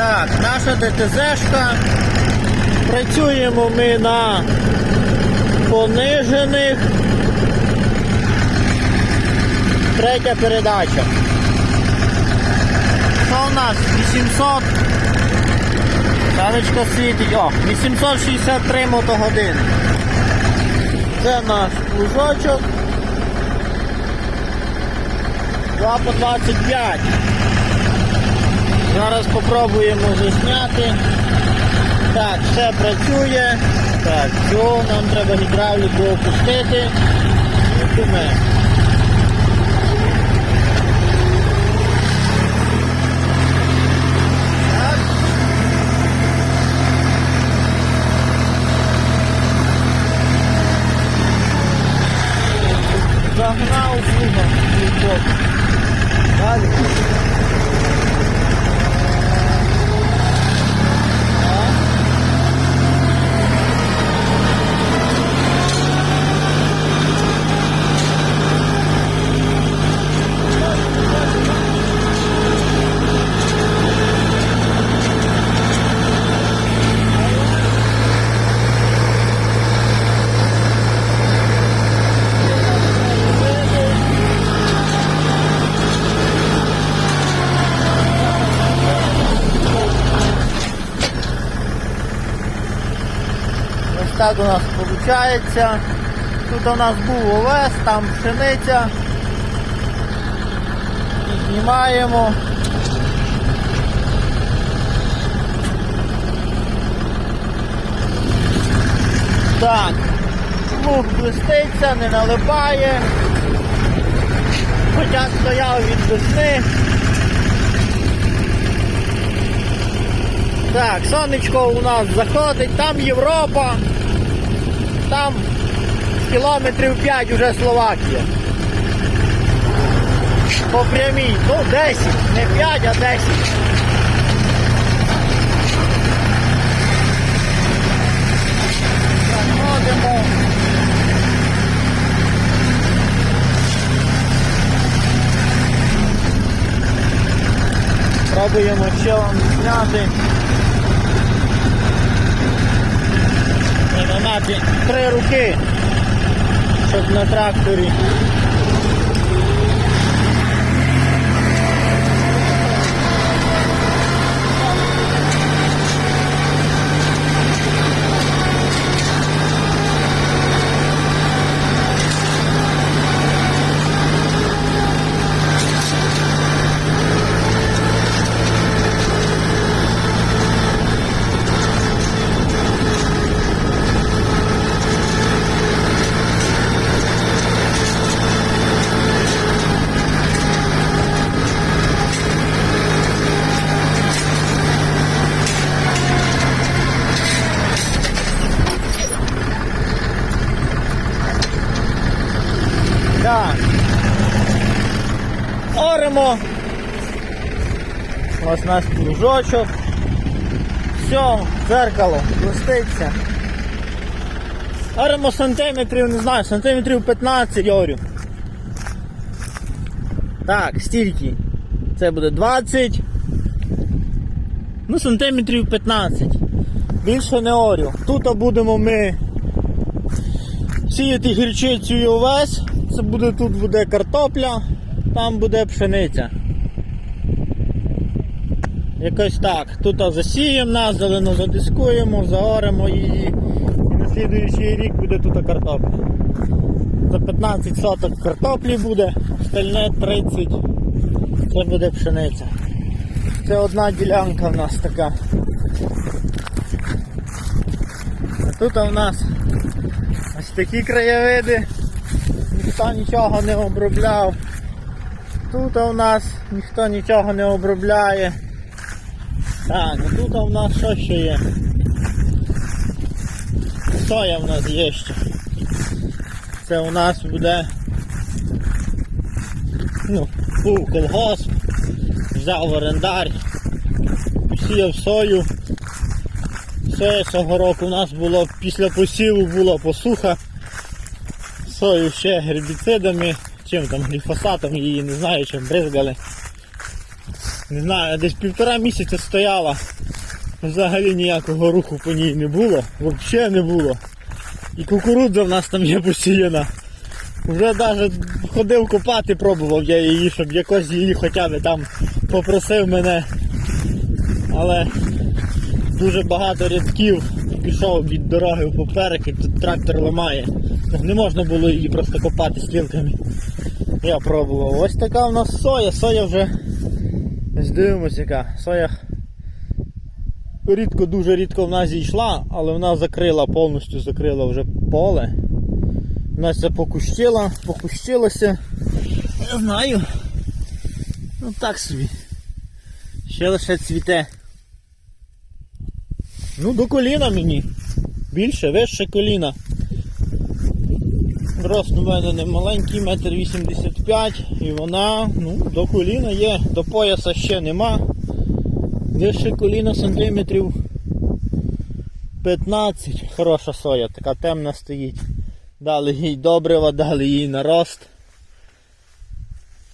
Так, наша ДТЗшка. Працюємо ми на понижених. Третя передача. Що у нас? 800. Санечко світить. О, 863 мотогодини. Це наш плужочок. 2 по 25. Зараз спробуємо засняти. Так, все працює. Так, все, нам треба гідравліку опустити. Так. Загнав слуга. Далі. Ось так у нас виходить. Тут у нас був овес, там пшениця. Знімаємо. Так, лук блиститься, не налипає. Хоча стояв від весни. Так, сонечко у нас заходить, там Європа, там кілометрів 5 уже Словакія. По прямій, ну 10, не 5, а 10. Заходимо. Пробуємо вам зняти. Треба мати три руки, щоб на тракторі. Так. Оремо. Ось наш кружочок. Все, дзеркало, блиститься. Оремо сантиметрів, не знаю, сантиметрів 15 орю. Так, стільки. Це буде 20. Ну, сантиметрів 15. Більше не орю. Тут будемо ми сіяти гірчицю і овес. Це буде тут буде картопля, там буде пшениця. Якось так. Тут засіємо нас, зелено задискуємо, заоремо її. І на слідуючий рік буде тут картопля. За 15 соток картоплі буде, остальне 30. Це буде пшениця. Це одна ділянка в нас така. А тут у нас ось такі краєвиди. Ніхто нічого не обробляв. Тут у нас ніхто нічого не обробляє. Так, ну тут у нас що ще є? Соя в нас є ще. Це у нас буде ну, був колгосп, взяв орендар, сіяв сою. Соя цього року у нас було після посіву була посуха. Сою ще гербіцидами, чим там гліфосатом її не знаю чим бризгали. Не знаю, десь півтора місяця стояла. Взагалі ніякого руху по ній не було. Взагалі не було. І кукурудза в нас там є посіяна. Вже навіть ходив копати, пробував я її, щоб якось її хоча б там попросив мене. Але дуже багато рядків пішов від дороги в поперек і тут трактор ламає. Не можна було її просто копати стрілками. Я пробував. Ось така в нас соя. Соя вже. Ось дивимось яка. Соя рідко, дуже рідко в нас зійшла, але вона закрила, повністю закрила вже поле. Вона це покущила, покущилося. Не знаю. Ну так собі. Ще лише цвіте. Ну, до коліна мені. Більше, вище коліна. Рост у мене не маленький, метр вісімдесят п'ять, і вона ну, до коліна є, до пояса ще нема. Вище коліна сантиметрів 15. Хороша соя, така темна стоїть. Дали їй добрива, дали їй нарост.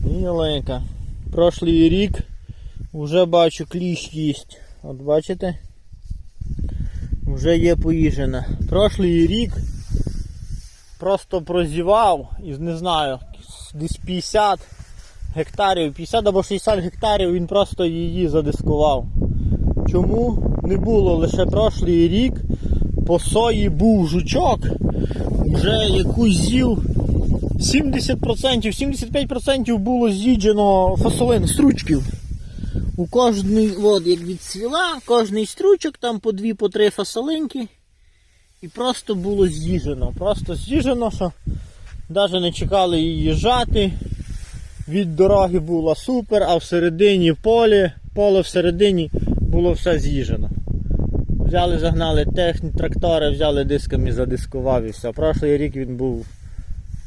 Маленька. Прошлий рік вже бачу кліщ їсть. От бачите? Вже є поїжена. Прошлий рік просто прозівав із не знаю, десь 50 гектарів, 50 або 60 гектарів він просто її задискував. Чому? Не було лише прошлий рік. По сої був жучок, вже якусь з'їв 70%, 75% було з'їджено фасолин, стручків. У кожний, от як відцвіла, кожний стручок, там по дві, по три фасолинки. І просто було з'їжено. Просто з'їжено, що навіть не чекали її жати. Від дороги було супер, а всередині полі, поле всередині було все з'їжено. Взяли, загнали техні, трактори, взяли дисками, задискував і все. Прошлий рік він був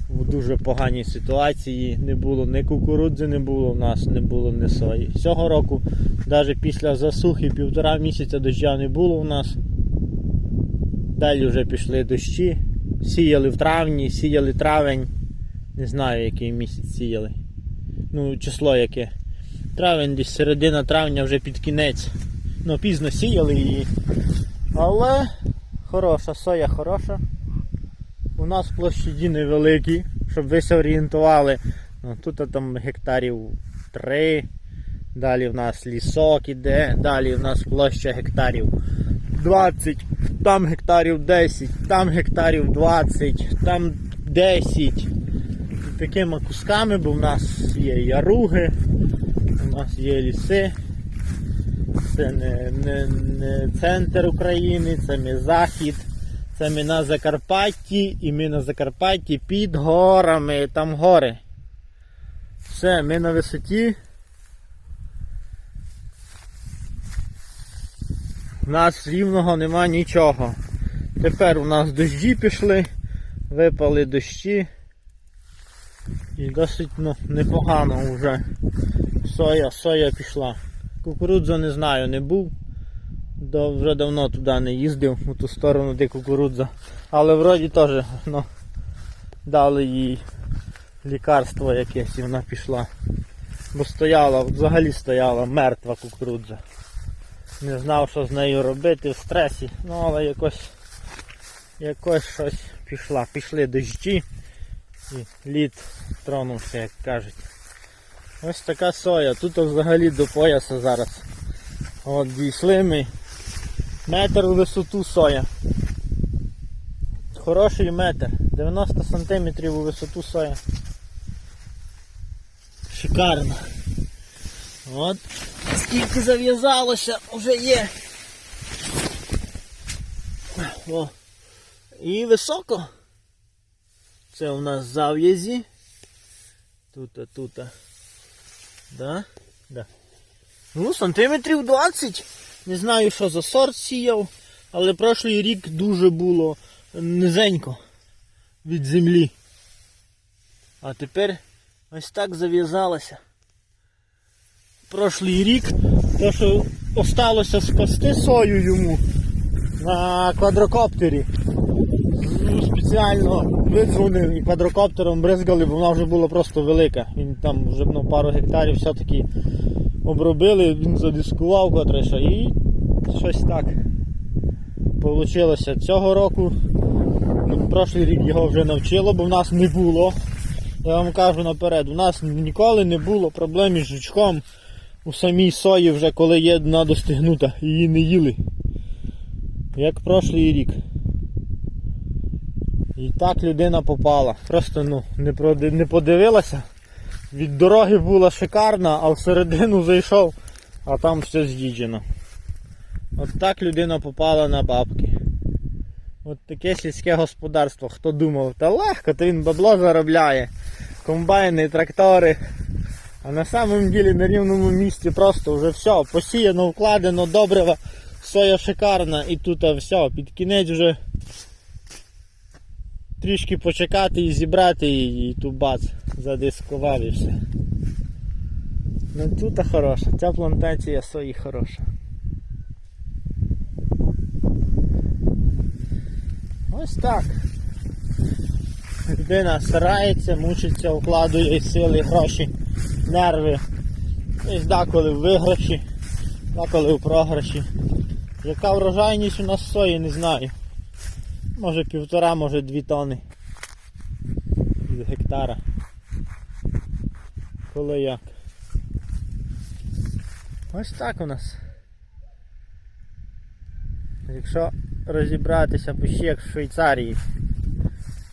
в дуже поганій ситуації. Не було ні кукурудзи, не було в нас, не було ні сої. Цього року, навіть після засухи півтора місяця доща не було у нас. Далі вже пішли дощі. Сіяли в травні, сіяли травень. Не знаю, який місяць сіяли. Ну, число яке. Травень, десь середина травня вже під кінець. Ну, пізно сіяли її. Але хороша, соя хороша. У нас площаді невеликі, щоб ви се. Ну, тут там гектарів 3. Далі в нас лісок іде, далі в нас площа гектарів 20, там гектарів 10, там гектарів 20, там 10. Такими кусками, бо в нас є яруги, у нас є ліси. Це не, не, не центр України, це не захід. Це ми на Закарпатті і ми на Закарпатті під горами. Там гори. Все, ми на висоті. У нас рівного нема нічого. Тепер у нас дощі пішли, випали дощі. І досить ну, непогано вже. Соя, соя пішла. Кукурудзу не знаю, не був. До, вже давно туди не їздив, у ту сторону, де кукурудза. Але вроді теж ну, дали їй лікарство якесь і вона пішла. Бо стояла, взагалі стояла мертва кукурудза. Не знав, що з нею робити в стресі, ну але якось якось щось пішла. Пішли дощі і лід тронувся, як кажуть. Ось така соя. Тут взагалі до пояса зараз. От дійшли ми. Метр у висоту соя. Хороший метр. 90 см у висоту соя. Шикарно. От. Скільки зав'язалося, вже є. О. І високо. Це у нас зав'язі. Тут, тут. Да? Да. Ну, сантиметрів 20. Не знаю, що за сорт сіяв, але прошлий рік дуже було низенько від землі. А тепер ось так зав'язалося. Прошлий рік, то що осталося спасти сою йому на квадрокоптері. Ну, Спеціально видзвонив і квадрокоптером бризгали, бо вона вже була просто велика. Він там вже ну, пару гектарів все-таки обробили, він задискував котре що і щось так Получилося цього року. Ну, прошлий рік його вже навчило, бо в нас не було. Я вам кажу наперед, у нас ніколи не було проблем із жучком у самій сої, вже коли є дна достигнута, її не їли. Як прошлий рік. І так людина попала. Просто ну, не, подивилася. Від дороги була шикарна, а всередину зайшов, а там все з'їджено. От так людина попала на бабки. От таке сільське господарство. Хто думав, та легко, то він бабло заробляє. Комбайни, трактори. А на самом ділі на рівному місці просто вже все, посіяно, вкладено, добрива, соя шикарна і тут все, під кінець вже трішки почекати і зібрати її, і ту бац, задискував все. Ну тут хороша, ця плантація сої хороша. Ось так. Людина старається, мучиться, вкладує сили, гроші, нерви. Десь деколи в виграші, деколи в програші. Яка врожайність у нас сої, не знаю. Може півтора, може дві тони з гектара. Коли як. Ось так у нас. Якщо розібратися почти як в Швейцарії.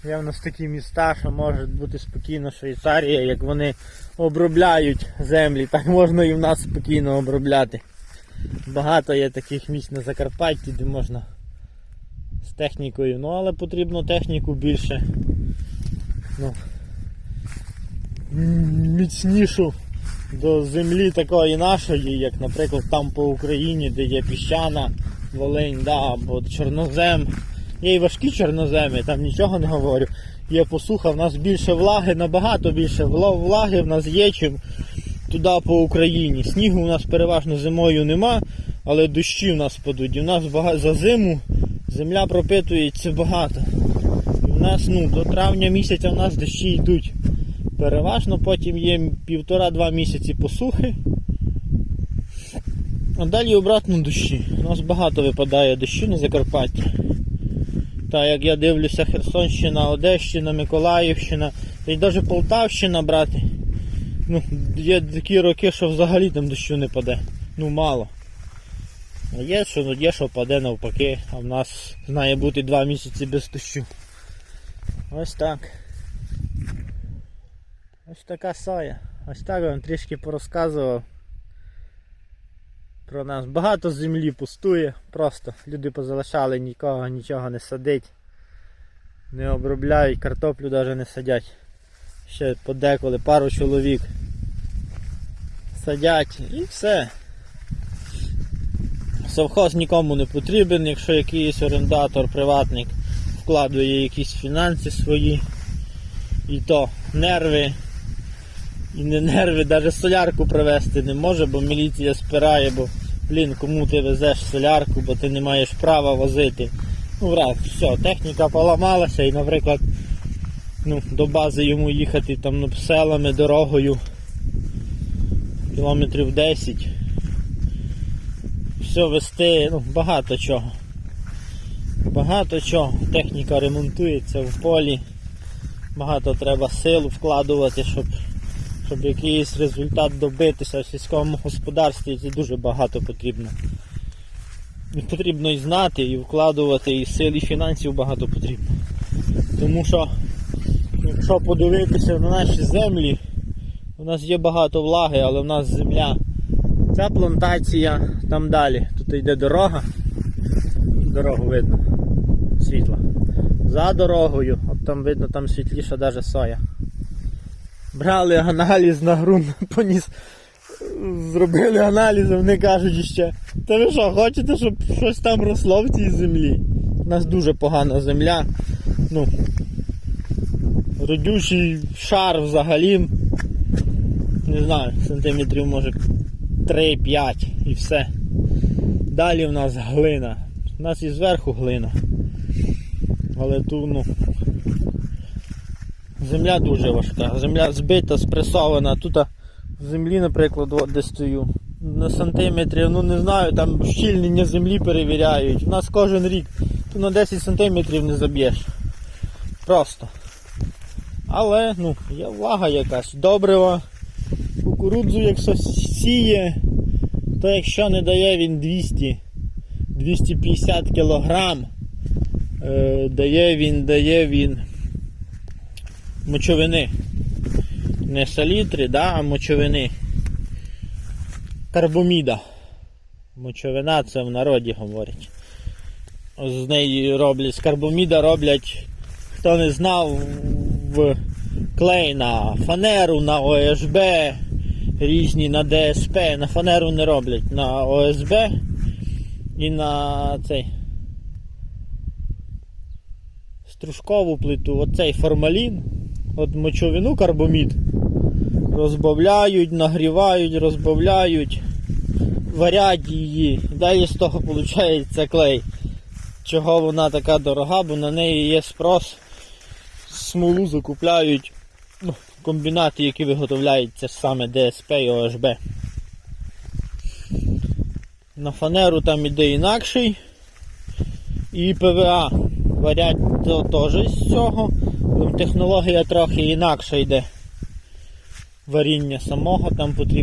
Є в нас такі міста, що може бути спокійно Швейцарія, як вони обробляють землі, так можна і в нас спокійно обробляти. Багато є таких місць на Закарпатті, де можна з технікою, ну але потрібно техніку більше. Ну, міцнішу до землі такої нашої, як, наприклад, там по Україні, де є піщана, Волинь, да, або чорнозем. Є і важкі чорноземи, там нічого не говорю. Є посуха, в нас більше влаги, набагато більше влаги в нас є, чим туди по Україні. Снігу у нас переважно зимою нема, але дощі в нас падуть. І в нас за зиму земля пропитується багато. І в нас ну, до травня місяця в нас дощі йдуть. Переважно потім є півтора-два місяці посухи. А далі обратно дощі. У нас багато випадає дощу на Закарпатті. Та як я дивлюся Херсонщина, Одещина, Миколаївщина, та й навіть Полтавщина брати. Ну, є такі роки, що взагалі там дощу не паде. Ну мало. А є, що ну, є, що паде навпаки, а в нас має бути два місяці без дощу. Ось так. Ось така соя. Ось так я вам трішки порозказував про нас. Багато землі пустує, просто люди позалишали, нікого нічого не садить, не обробляють, картоплю навіть не садять. Ще подеколи пару чоловік садять і все. Совхоз нікому не потрібен, якщо якийсь орендатор, приватник вкладує якісь фінанси свої, і то нерви. І не нерви, навіть солярку привезти не може, бо міліція спирає, бо блін, кому ти везеш солярку, бо ти не маєш права возити. Ну раз, все, техніка поламалася і, наприклад, ну, до бази йому їхати там ну, селами, дорогою кілометрів 10. Все вести, ну, багато чого. Багато чого. Техніка ремонтується в полі. Багато треба сил вкладувати, щоб щоб якийсь результат добитися в сільському господарстві, це дуже багато потрібно. І потрібно і знати, і вкладувати, і сил, і фінансів багато потрібно. Тому що, якщо подивитися на наші землі, у нас є багато влаги, але в нас земля. Ця плантація там далі. Тут йде дорога. Дорогу видно. Світла. За дорогою, от там видно, там світліша навіть соя брали аналіз на ґрунт, поніс, зробили аналіз, вони кажуть ще, та ви що, хочете, щоб щось там росло в цій землі? У нас дуже погана земля. Ну, родючий шар взагалі, не знаю, сантиметрів може 3-5 і все. Далі в нас глина. У нас і зверху глина. Але тут, ну, Земля дуже важка. Земля збита, спресована. Тут в землі, наприклад, от де стою. на сантиметрів, ну не знаю, там щільнення землі перевіряють. У нас кожен рік ти на 10 сантиметрів не заб'єш. Просто. Але ну, є влага якась. Добрива. Кукурудзу, якщо сіє, то якщо не дає він 200 250 кілограм, е, дає він, дає він мочовини. Не салітри, да, а мочовини. Карбоміда. Мочовина це в народі говорять. З неї роблять, з карбоміда роблять, хто не знав, в клей на фанеру, на ОСБ, різні на ДСП, на фанеру не роблять, на ОСБ і на цей стружкову плиту, оцей формалін, от мочовину карбомід розбавляють, нагрівають, розбавляють, варять її. Далі з того виходить клей. Чого вона така дорога, бо на неї є спрос. Смолу закупляють ну, комбінати, які виготовляються саме ДСП і ОСБ. На фанеру там іде інакший. І ПВА варять теж з цього. Технологія трохи інакше йде. Варіння самого там потрібно.